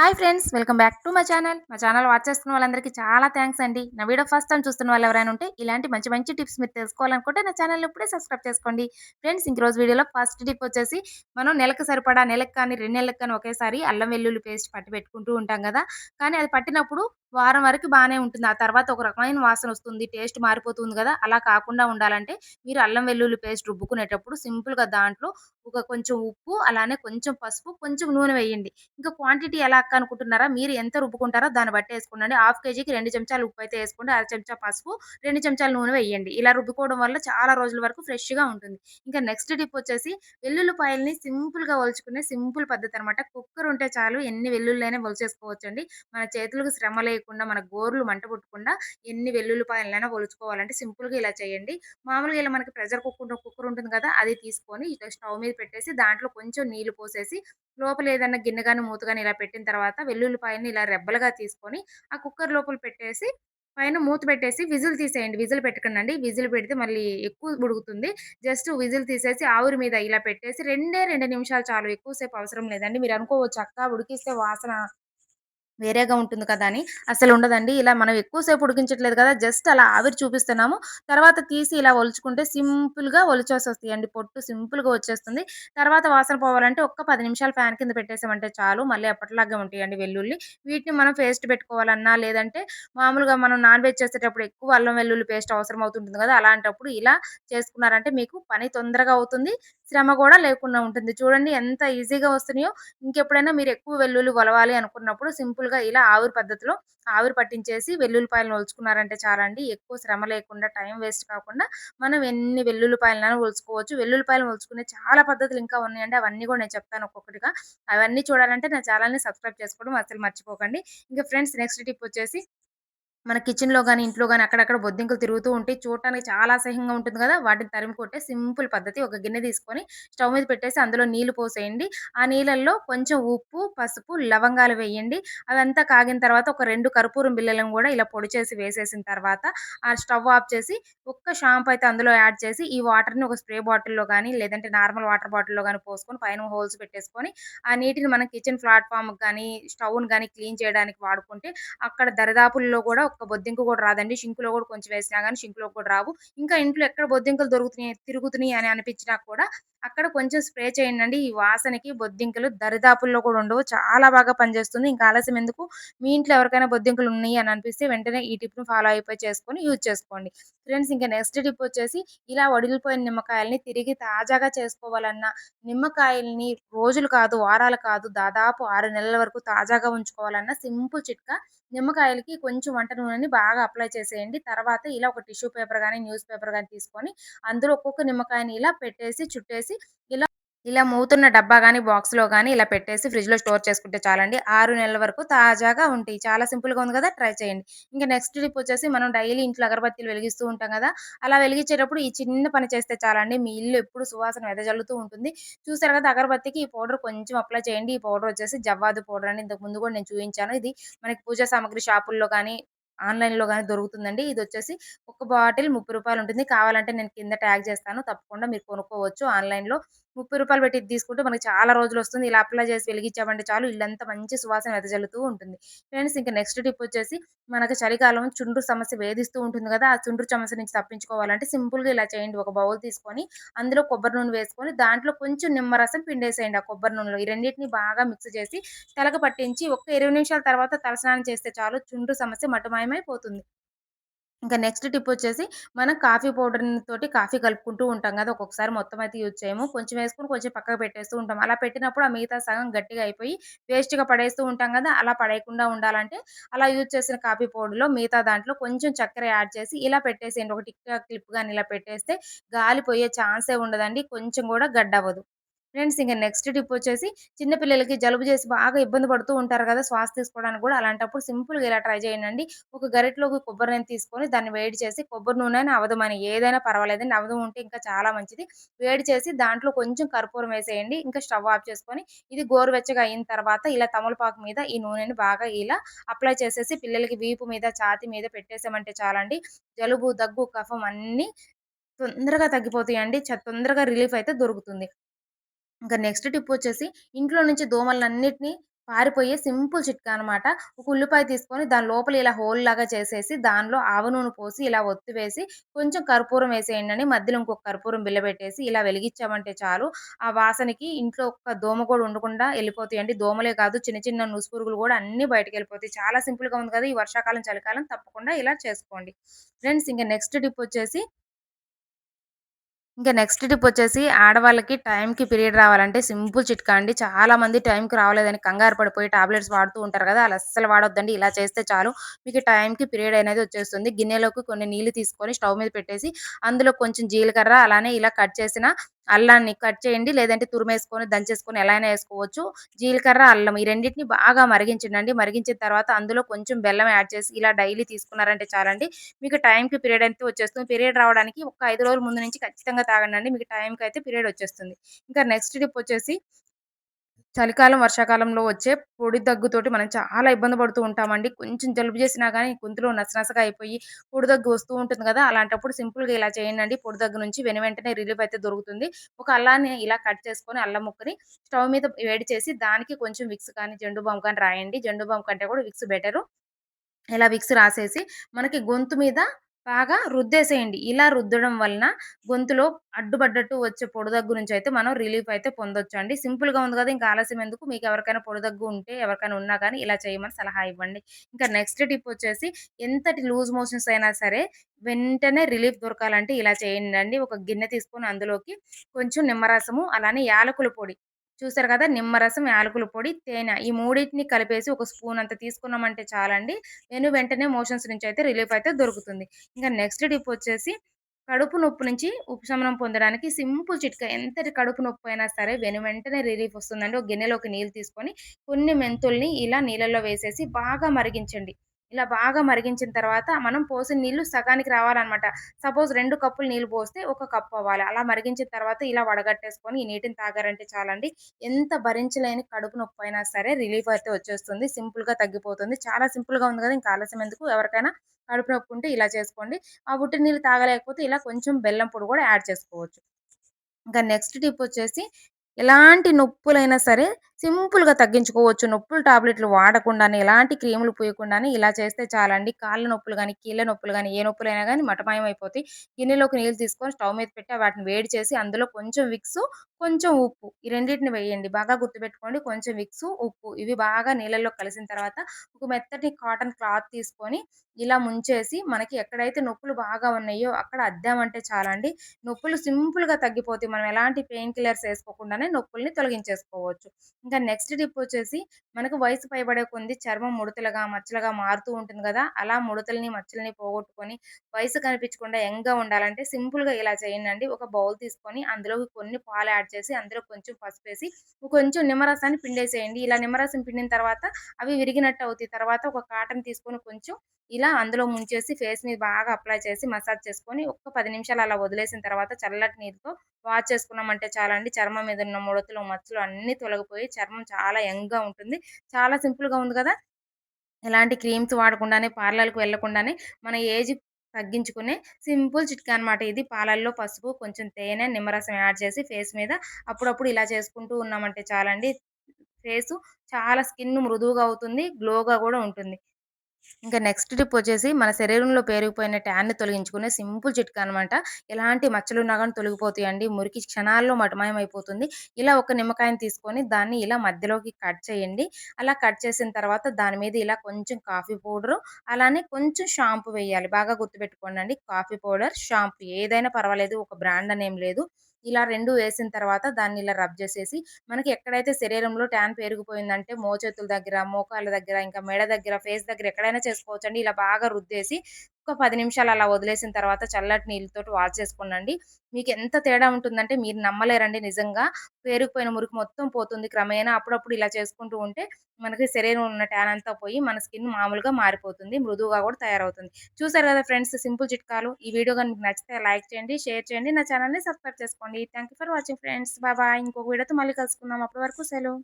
Hi friends welcome back to my channel. మా channel watch చేస్తున్న వాళ్ళందరికీ చాలా థ్యాంక్స్ అండి. నా వీడియో ఫస్ట్ టైం చూస్తున్న వాళ్ళు ఎవరైనా ఉంటే ఇలాంటి మంచి మంచి టిప్స్ మీరు తెలుసుకోవాలనుకుంటే నా ఛానల్ ఇప్పుడే సబ్స్క్రైబ్ చేసుకోండి. ఫ్రెండ్స్ ఇంక రోజు వీడియోలో ఫస్ట్ టిప్ వచ్చేసి మనం నెలకు సరిపడా నెలకు కానీ రెండు నెలలకు కానీ ఒకేసారి అల్లం వెల్లుల్లి పేస్ట్ పట్టి పెట్టుకుంటూ ఉంటాం కదా. కానీ అది పట్టినప్పుడు వారం వరకు బాగానే ఉంటుంది. ఆ తర్వాత ఒక రకమైన వాసన వస్తుంది టేస్ట్ మారిపోతుంది కదా! అలా కాకుండా ఉండాలంటే మీరు అల్లం వెల్లుల్లి పేస్ట్ రుబ్బుకునేటప్పుడు సింపుల్గా దాంట్లో ఒక కొంచెం ఉప్పు అలానే కొంచెం పసుపు కొంచెం నూనె వేయండి. ఇంకా క్వాంటిటీ ఎలా అక్క అనుకుంటున్నారా? మీరు ఎంత రుబ్బుకుంటారో దాన్ని బట్టి వేసుకోండి. హాఫ్ కేజీకి రెండు చెంచాలు ఉప్పు అయితే వేసుకోండి అర చెంచా పసుపు రెండు చెంచాలు నూనె వేయండి. ఇలా రుబ్బుకోవడం వల్ల చాలా రోజుల వరకు ఫ్రెష్గా ఉంటుంది. ఇంకా నెక్స్ట్ టిప్ వచ్చేసి వెల్లుల్లిపాయల్ని సింపుల్గా ఒలుచుకునే సింపుల్ పద్ధతి అనమాట కుక్కర్ ఉంటే చాలు ఎన్ని వెల్లుల్లైనా ఒలిచేసుకోవచ్చండి. మన చేతులకు శ్రమ లేకుండా మన గోర్లు మంట పుట్టకుండా ఎన్ని వెల్లుల్లిపాయలైనా ఒలుచుకోవాలంటే సింపుల్గా ఇలా చేయండి. మామూలుగా ఇలా మనకి ప్రెషర్ కుక్కర్ కుక్కర్ ఉంటుంది కదా అది తీసుకొని ఇట్లా స్టవ్ మీద పెట్టేసి దాంట్లో కొంచెం నీళ్ళు పోసేసి లోపల ఏదైనా గిన్నె కానీ మూత కానీ ఇలా పెట్టిన తర్వాత వెల్లుల్లిపాయని ఇలా రెబ్బలుగా తీసుకొని ఆ కుక్కర్ లోపల పెట్టేసి పైన మూత పెట్టేసి విజిల్ తీసేయండి. విజిల్ పెట్టకండి విజిల్ పెడితే మళ్ళీ ఎక్కువ ఉడుకుతుంది. జస్ట్ విజిల్ తీసేసి ఆవిరి మీద ఇలా పెట్టేసి రెండే రెండు నిమిషాలు చాలు ఎక్కువసేపు అవసరం లేదండి. మీరు అనుకోవచ్చు అక్క ఉడికిస్తే వాసన వేరేగా ఉంటుంది కదా అని అసలు ఉండదండి. ఇలా మనం ఎక్కువసేపు ఉడికించట్లేదు కదా జస్ట్ అలా ఆవిరి చూపిస్తున్నాము. తర్వాత తీసి ఇలా ఒలుచుకుంటే సింపుల్గా ఒలిచేసి వస్తాయండి పొట్టు సింపుల్గా వచ్చేస్తుంది. తర్వాత వాసన పోవాలంటే ఒక్క పది నిమిషాలు ఫ్యాన్ కింద పెట్టేసామంటే చాలు. మళ్ళీ ఎప్పటిలాగా ఉంటాయండి వెల్లుల్లి. వీటిని మనం పేస్ట్ పెట్టుకోవాలన్నా లేదంటే మామూలుగా మనం నాన్ వెజ్ చేసేటప్పుడు ఎక్కువ అల్లం వెల్లుల్లి పేస్ట్ అవసరం అవుతుంటుంది కదా అలాంటప్పుడు ఇలా చేసుకున్నారంటే మీకు పని తొందరగా అవుతుంది. శ్రమ కూడా లేకుండా ఉంటుంది. చూడండి ఎంత ఈజీగా వస్తున్నాయో. ఇంకెప్పుడైనా మీరు ఎక్కువ వెల్లుల్లి వలవాలి అనుకున్నప్పుడు సింపుల్ సింపుల్గా ఇలా ఆవిరి పద్ధతిలో ఆవిరి పట్టించేసి వెల్లుల్లిపాయలను ఒలుచుకున్నారంటే చాలా అండి ఎక్కువ శ్రమ లేకుండా టైం వేస్ట్ కాకుండా మనం ఎన్ని వెల్లుల్లిపాయలను ఒలుచుకోవచ్చు. వెల్లుల్లిపాయలు ఒలుచుకునే చాలా పద్ధతులు ఇంకా ఉన్నాయండి. అవన్నీ కూడా నేను చెప్తాను ఒక్కొక్కటిగా. అవన్నీ చూడాలంటే నా ఛానల్ని సబ్స్క్రైబ్ చేసుకోవడం అసలు మర్చిపోకండి. ఇంకా ఫ్రెండ్స్ నెక్స్ట్ టిప్ వచ్చేసి మన కిచెన్‌లో కానీ ఇంట్లో కానీ అక్కడక్కడ బొద్దింకలు తిరుగుతూ ఉంటే చూడటానికి చాలా అసహ్యంగా ఉంటుంది కదా వాటిని తరిమి కొట్టే సింపుల్ పద్ధతి. ఒక గిన్నె తీసుకొని స్టవ్ మీద పెట్టేసి అందులో నీళ్ళు పోసేయండి. ఆ నీళ్ళల్లో కొంచెం ఉప్పు, పసుపు, లవంగాలు వేయండి. అవంతా కాగిన తర్వాత ఒక రెండు కర్పూరం బిళ్ళలను కూడా ఇలా పొడి చేసి వేసేసిన తర్వాత ఆ స్టవ్ ఆఫ్ చేసి ఒక్క షాంపూ అయితే అందులో యాడ్ చేసి ఈ వాటర్‌ని ఒక స్ప్రే బాటిల్‌లో కానీ లేదంటే నార్మల్ వాటర్ బాటిల్‌లో కానీ పోసుకొని పైన హోల్స్ పెట్టేసుకొని ఆ నీటిని మనం కిచెన్ ప్లాట్ఫామ్కి కానీ స్టవ్‌ని కానీ క్లీన్ చేయడానికి వాడుకుంటే అక్కడ దరిదాపుల్లో కూడా ఒక్క బొద్దింక కూడా రాదండి. షింకులో కూడా కొంచెం వేసినా కానీ షింకులో కూడా రావు. ఇంకా ఇంట్లో ఎక్కడ బొద్దింకలు దొరుకుతున్నాయి తిరుగుతున్నాయి అని అనిపించినా కూడా అక్కడ కొంచెం స్ప్రే చేయండండి. ఈ వాసనకి బొద్దింకలు దరిదాపుల్లో కూడా ఉండవు. చాలా బాగా పనిచేస్తుంది. ఇంకా ఆలస్యం ఎందుకు మీ ఇంట్లో ఎవరికైనా బొద్దింకలు ఉన్నాయి అని అనిపిస్తే వెంటనే ఈ టిప్ను ఫాలో అయిపోయి చేసుకొని యూజ్ చేసుకోండి. ఫ్రెండ్స్ ఇంకా నెక్స్ట్ టిప్ వచ్చేసి ఇలా వడిలిపోయిన నిమ్మకాయల్ని తిరిగి తాజాగా చేసుకోవాలన్నా, నిమ్మకాయల్ని రోజులు కాదు, వారాలు కాదు దాదాపు ఆరు నెలల వరకు తాజాగా ఉంచుకోవాలన్నా సింపుల్ చిట్కా నిమ్మకాయలకి కొంచెం వంట నూనెని బాగా అప్లై చేసేయండి. తర్వాత ఇలా ఒక టిష్యూ పేపర్ కానీ న్యూస్ పేపర్ కానీ తీసుకొని అందులో ఒక్కొక్క నిమ్మకాయని ఇలా పెట్టేసి, చుట్టేసి ఇలా ఇలా మూతున్న డబ్బా కానీ బాక్స్‌లో కానీ ఇలా పెట్టేసి ఫ్రిడ్జ్‌లో స్టోర్ చేసుకుంటే చాలండి. ఆరు నెలల వరకు తాజాగా ఉంటాయి. చాలా సింపుల్‌గా ఉంది కదా! ట్రై చేయండి. ఇంకా నెక్స్ట్ టిప్ వచ్చేసి మనం డైలీ ఇంట్లో అగరబత్తీలు వెలిగిస్తూ ఉంటాం కదా! అలా వెలిగించేటప్పుడు ఈ చిన్న పని చేస్తే చాలండి. మీ ఇల్లు ఎప్పుడు సువాసన వెదజల్లుతూ ఉంటుంది. చూసారు కదా! అగరబత్తికి ఈ పౌడర్ కొంచెం అప్లై చేయండి. ఈ పౌడర్ వచ్చేసి జవ్వాదు పౌడర్ అని ఇంతకు ముందు కూడా నేను చూపించాను ఇది మనకి పూజా సామాగ్రి షాపుల్లో కానీ ఆన్‌లైన్‌లో కానీ దొరుకుతుందండి. ఇది వచ్చేసి ఒక బాటిల్ ముప్పై రూపాయలు ఉంటుంది. కావాలంటే నేను కింద ట్యాగ్ చేస్తాను. తప్పకుండా మీరు కొనుక్కోవచ్చు ఆన్‌లైన్‌లో. ముప్పై రూపాయలు పెట్టి తీసుకుంటే మనకి చాలా రోజులు వస్తుంది ఇలా అప్లై చేసి వెలిగించామంటే చాలు ఇల్లంతా మంచి సువాసన వెదజల్లుతూ ఉంటుంది. ఫ్రెండ్స్ ఇంకా నెక్స్ట్ టిప్ వచ్చేసి మనకి చలికాలం చుండ్రు సమస్య వేధిస్తూ ఉంటుంది కదా! ఆ చుండ్రు సమస్య నుంచి తప్పించుకోవాలంటే సింపుల్‌గా ఇలా చేయండి. ఒక బౌల్ తీసుకొని అందులో కొబ్బరి నూనె వేసుకొని దాంట్లో కొంచెం నిమ్మరసం పిండేసేయండి ఆ కొబ్బరి నూనెలో. ఈ రెండింటిని బాగా మిక్స్ చేసి తలకు పట్టించి ఒక్క 20 నిమిషాల తర్వాత తలస్నానం చేస్తే చాలు చుండ్రు సమస్య మటుమాయమైపోతుంది. ఇంకా నెక్స్ట్ టిప్ వచ్చేసి మనం కాఫీ పౌడర్ తోటి కాఫీ కలుపుకుంటూ ఉంటాం కదా! ఒక్కొక్కసారి మొత్తం అయితే యూజ్ చేయము. కొంచెం వేసుకొని కొంచెం పక్కకు పెట్టేస్తూ ఉంటాం. అలా పెట్టినప్పుడు ఆ మిగతా సగం గట్టిగా అయిపోయి వేస్ట్‌గా పడేస్తూ ఉంటాం కదా! అలా పడేయకుండా ఉండాలంటే అలా యూజ్ చేసిన కాఫీ పౌడర్‌లో మిగతా దాంట్లో కొంచెం చక్కెర యాడ్ చేసి ఇలా పెట్టేసేయండి. ఒక టిక్ క్లిప్ కానీ ఇలా పెట్టేస్తే గాలి పోయే ఛాన్సే ఉండదండి. కొంచెం కూడా గడ్డవ్వదు. ఫ్రెండ్స్ ఇంకా నెక్స్ట్ టిప్ వచ్చేసి చిన్నపిల్లలకి జలుబు చేసి బాగా ఇబ్బంది పడుతూ ఉంటారు కదా! శ్వాస తీసుకోవడానికి కూడా అలాంటప్పుడు సింపుల్‌గా ఇలా ట్రై చేయండి ఒక గరిటలోకి కొబ్బరి నూనె తీసుకొని దాన్ని వేడి చేసి కొబ్బరి నూనె, అవధమని ఏదైనా పర్వాలేదండి. అవధం ఉంటే ఇంకా చాలా మంచిది. వేడి చేసి దాంట్లో కొంచెం కర్పూరం వేసేయండి. ఇంకా స్టవ్ ఆఫ్ చేసుకొని ఇది గోరువెచ్చగా అయిన తర్వాత ఇలా తమలపాకు మీద ఈ నూనెని బాగా ఇలా అప్లై చేసేసి పిల్లలకి వీపు మీద, ఛాతీ మీద పెట్టేసామంటే చాలండి. జలుబు, దగ్గు, కఫం అన్నీ తొందరగా తగ్గిపోతాయండి. చ తొందరగా రిలీఫ్ అయితే దొరుకుతుంది. ఇంకా నెక్స్ట్ టిప్ వచ్చేసి ఇంట్లో నుంచి దోమలన్నిటిని పారిపోయే సింపుల్ చిట్కా అనమాట. ఒక ఉల్లిపాయ తీసుకొని దాని లోపల ఇలా హోల్ లాగా చేసేసి దానిలో ఆవ నూనె పోసి ఇలా ఒత్తి వేసి కొంచెం కర్పూరం వేసేయండి అని మధ్యలో ఇంకొక కర్పూరం బిల్లబెట్టేసి పెట్టేసి ఇలా వెలిగించామంటే చాలు. ఆ వాసనకి ఇంట్లో ఒక్క దోమ కూడా ఉండకుండా వెళ్ళిపోతాయండి దోమలే కాదు చిన్న చిన్న నుసుపురుగులు కూడా అన్నీ బయటికెళ్ళిపోతాయి. చాలా సింపుల్‌గా ఉంది కదా! ఈ వర్షాకాలం, చలికాలం తప్పకుండా ఇలా చేసుకోండి. ఫ్రెండ్స్ ఇంకా నెక్స్ట్ టిప్ వచ్చేసి ఇంకా నెక్స్ట్ టిప్ వచ్చేసి ఆడవాళ్ళకి టైంకి పీరియడ్ రావాలంటే సింపుల్ చిట్కా అండి. చాలా మంది టైంకి రావలేదని కంగారు పడిపోయి టాబ్లెట్స్ వాడుతూ ఉంటారు కదా! అలా అస్సలు వాడొద్దండి. ఇలా చేస్తే చాలు మీకు టైంకి పీరియడ్ అనేది వచ్చేస్తుంది. గిన్నెలోకి కొన్ని నీళ్ళు తీసుకొని స్టవ్ మీద పెట్టేసి అందులో కొంచెం జీలకర్ర అలానే ఇలా కట్ చేసిన అల్లాన్ని కట్ చేయండి. లేదంటే తురిమేసుకొని, దంచేసుకొని ఎలా అయినా వేసుకోవచ్చు జీలకర్ర, అల్లం ఈ రెండింటిని బాగా మరిగించండి మరిగించిన తర్వాత అందులో కొంచెం బెల్లం యాడ్ చేసి ఇలా డైలీ తీసుకున్నారంటే చాలండి. మీకు టైంకి పీరియడ్ అయితే వచ్చేస్తుంది. పీరియడ్ రావడానికి ఒక ఐదు రోజుల ముందు నుంచి ఖచ్చితంగా తాగండి మీకు టైంకి అయితే పీరియడ్ వచ్చేస్తుంది. ఇంకా నెక్స్ట్ టిప్ వచ్చేసి చలికాలం, వర్షాకాలంలో వచ్చే పొడి దగ్గుతోటి మనం చాలా ఇబ్బంది పడుతూ ఉంటామండి. కొంచెం జలుబు చేసినా కానీ గొంతులో నసనసగా అయిపోయి పొడి దగ్గు వస్తూ ఉంటుంది కదా అలాంటప్పుడు సింపుల్‌గా ఇలా చేయండి పొడి దగ్గు నుంచి వెను వెంటనే రిలీఫ్ అయితే దొరుకుతుంది. ఒక అల్లాన్ని ఇలా కట్ చేసుకొని అల్లం ముక్కని స్టవ్ మీద వేడి చేసి దానికి కొంచెం విక్స్ కానీ, జండు బామ్ కానీ రాయండి. జండు బామ్ కంటే కూడా విక్స్ బెటరు. ఇలా విక్స్ రాసేసి మనకి గొంతు మీద బాగా రుద్దేసేయండి. ఇలా రుద్దడం వలన గొంతులో అడ్డుపడ్డట్టు వచ్చే పొడదగ్గు నుంచి అయితే మనం రిలీఫ్ అయితే పొందొచ్చండి. సింపుల్‌గా ఉంది కదా ఇంకా ఆలస్యం ఎందుకు? మీకు ఎవరికైనా పొడదగ్గు ఉంటే ఎవరికైనా ఉన్నా కానీ ఇలా చేయమని సలహా ఇవ్వండి. ఇంకా నెక్స్ట్ టిప్ వచ్చేసి ఎంతటి లూజ్ మోషన్స్ అయినా సరే వెంటనే రిలీఫ్ దొరకాలంటే ఇలా చేయండండి. ఒక గిన్నె తీసుకొని అందులోకి కొంచెం నిమ్మరసము, అలానే యాలకుల పొడి చూసారు కదా! నిమ్మరసం, యాలకుల పొడి, తేనె ఈ మూడింటిని కలిపేసి ఒక స్పూన్ అంత తీసుకున్నామంటే చాలండి. వెను వెంటనే మోషన్స్ నుంచి అయితే రిలీఫ్ అయితే దొరుకుతుంది. ఇంకా నెక్స్ట్ డిప్ వచ్చేసి కడుపు నొప్పి నుంచి ఉపశమనం పొందడానికి సింపుల్ చిట్కా. ఎంతటి కడుపు నొప్పి అయినా సరే వెను వెంటనే రిలీఫ్ వస్తుందండి. ఒక గిన్నెలోకి నీళ్ళు తీసుకొని కొన్ని మెంతుల్ని ఇలా నీళ్ళలో వేసేసి బాగా మరిగించండి. ఇలా బాగా మరిగించిన తర్వాత మనం పోసిన నీళ్ళు సగానికి రావాలన్నమాట. సపోజ్ రెండు కప్పులు నీళ్ళు పోస్తే ఒక కప్పు అవ్వాలి. అలా మరిగించిన తర్వాత ఇలా వడగట్టేసుకొని ఈ నీటిని తాగారంటే చాలండి. ఎంత భరించలేని కడుపు నొప్పి అయినా సరే రిలీఫ్ అయితే వచ్చేస్తుంది. సింపుల్‌గా తగ్గిపోతుంది. చాలా సింపుల్‌గా ఉంది కదా ఇంకా ఆలస్యం ఎందుకు? ఎవరికైనా కడుపు నొప్పి ఉంటే ఇలా చేసుకోండి. ఆ ఉట్టి నీళ్ళు తాగలేకపోతే ఇలా కొంచెం బెల్లం పొడి కూడా యాడ్ చేసుకోవచ్చు. ఇంకా నెక్స్ట్ టిప్ వచ్చేసి ఎలాంటి నొప్పులైనా సరే సింపుల్‌గా తగ్గించుకోవచ్చు. నొప్పులు టాబ్లెట్‌లు వాడకుండానే, ఎలాంటి క్రీములు పూయకుండానే ఇలా చేస్తే చాలండి. కాళ్ళ నొప్పులు కానీ కీళ్ళ నొప్పులు కానీ ఏ నొప్పులైనా కానీ మటమాయం అయిపోతాయి గిన్నెలోకి నీళ్ళు తీసుకొని స్టవ్ మీద పెట్టి వాటిని వేడి చేసి అందులో కొంచెం విక్స్ కొంచెం ఉప్పు ఈ రెండిటిని వేయండి. బాగా గుర్తుపెట్టుకోండి. కొంచెం విక్స్ ఉప్పు ఇవి బాగా నీళ్ళల్లో కలిసిన తర్వాత ఒక మెత్తటి కాటన్ క్లాత్ తీసుకొని ఇలా ముంచేసి మనకి ఎక్కడైతే నొప్పులు బాగా ఉన్నాయో అక్కడ అద్దామంటే చాలండి. నొప్పులు సింపుల్‌గా తగ్గిపోతాయి. మనం ఎలాంటి పెయిన్ కిల్లర్స్ వేసుకోకుండానే నొప్పుల్ని తొలగించేసుకోవచ్చు. ఇంకా నెక్స్ట్ టిప్ వచ్చేసి మనకు వయసు పైబడే కొంది చర్మం ముడతలుగా, మచ్చలుగా మారుతూ ఉంటుంది కదా అలా ముడతల్ని, మచ్చల్ని పోగొట్టుకొని వయసు కనిపించకుండా యంగ్‌గా ఉండాలంటే సింపుల్‌గా ఇలా చేయండి ఒక బౌల్ తీసుకొని అందులోకి కొన్ని పాలు యాడ్ చేసి అందులో కొంచెం పసుపు వేసి కొంచెం నిమ్మరసాన్ని పిండేసేయండి. ఇలా నిమ్మరసం పిండిన తర్వాత అవి విరిగినట్టు అవుతాయి. తర్వాత ఒక కాటన్ తీసుకొని కొంచెం ఇలా అందులో ముంచేసి ఫేస్ మీద బాగా అప్లై చేసి మసాజ్ చేసుకొని ఒక్క పది నిమిషాలు అలా వదిలేసిన తర్వాత చల్లటి నీరుతో వాష్ చేసుకున్నామంటే చాలండి. చర్మం మీద ఉన్న ముడతలు, మచ్చలు అన్నీ తొలగిపోయి చర్మం చాలా యంగ్‌గా ఉంటుంది. చాలా సింపుల్‌గా ఉంది కదా ఎలాంటి క్రీమ్స్ వాడకుండానే, పార్లర్‌కి వెళ్ళకుండానే మన ఏజ్ తగ్గించుకునే సింపుల్ చిట్కా అనమాట ఇది. పాలల్లో పసుపు, కొంచెం తేనె, నిమ్మరసం యాడ్ చేసి ఫేస్ మీద అప్పుడప్పుడు ఇలా చేసుకుంటూ ఉన్నామంటే చాలండి. ఫేసు చాలా స్కిన్ మృదువుగా అవుతుంది. గ్లోగా కూడా ఉంటుంది. ఇంకా నెక్స్ట్ టిప్ వచ్చేసి మన శరీరంలో పేరుకుపోయిన ట్యాన్‌ని తొలగించుకునే సింపుల్ చిట్కా అనమాట. ఎలాంటి మచ్చలున్నా కానీ తొలగిపోతాయండి. మురికి క్షణాల్లో మటమాయమైపోతుంది. ఇలా ఒక నిమ్మకాయని తీసుకొని దాన్ని ఇలా మధ్యలోకి కట్ చేయండి. అలా కట్ చేసిన తర్వాత దాని మీద ఇలా కొంచెం కాఫీ పౌడరు, అలానే కొంచెం షాంపూ వేయాలి. బాగా గుర్తుపెట్టుకోండి కాఫీ పౌడర్, షాంపూ ఏదైనా పర్వాలేదు. ఒక బ్రాండ్ అనేం లేదు. ఇలా రెండు వేసిన తర్వాత దాన్ని ఇలా రబ్ చేసేసి మనకి ఎక్కడైతే శరీరంలో ట్యాన్ పెరిగిపోయిందంటే మోచేతుల దగ్గర, మోకాళ్ళ దగ్గర, ఇంకా మెడ దగ్గర, ఫేస్ దగ్గర ఎక్కడైనా చేసుకోవచ్చండి. ఇలా బాగా రుద్దేసి ఒక 10 నిమిషాలు అలా వదిలేసిన తర్వాత చల్లటి నీళ్ళతోటి వాష్ చేసుకోండండి. ఎంత తేడా ఉంటుందంటే మీరు నమ్మలేరండి నిజంగా. పేరుకుపోయిన మురికి మొత్తం పోతుంది క్రమేణా. అప్పుడప్పుడు ఇలా చేసుకుంటూ ఉంటే మనకి శరీరం ఉన్న ట్యాన్ అంతా పోయి మన స్కిన్ మామూలుగా మారిపోతుంది. మృదువుగా కూడా తయారవుతుంది. చూసారు కదా ఫ్రెండ్స్ సింపుల్ చిట్కాలు. ఈ వీడియో గాని మీకు నచ్చితే లైక్ చేయండి, షేర్ చేయండి. నా ఛానల్ని సబ్స్క్రైబ్ చేసుకోండి. Thank you for watching friends. బాబా ఇంకొక వీడియోతో మళ్ళీ కలుసుకుందాం. అప్పటి వరకు సెలవు.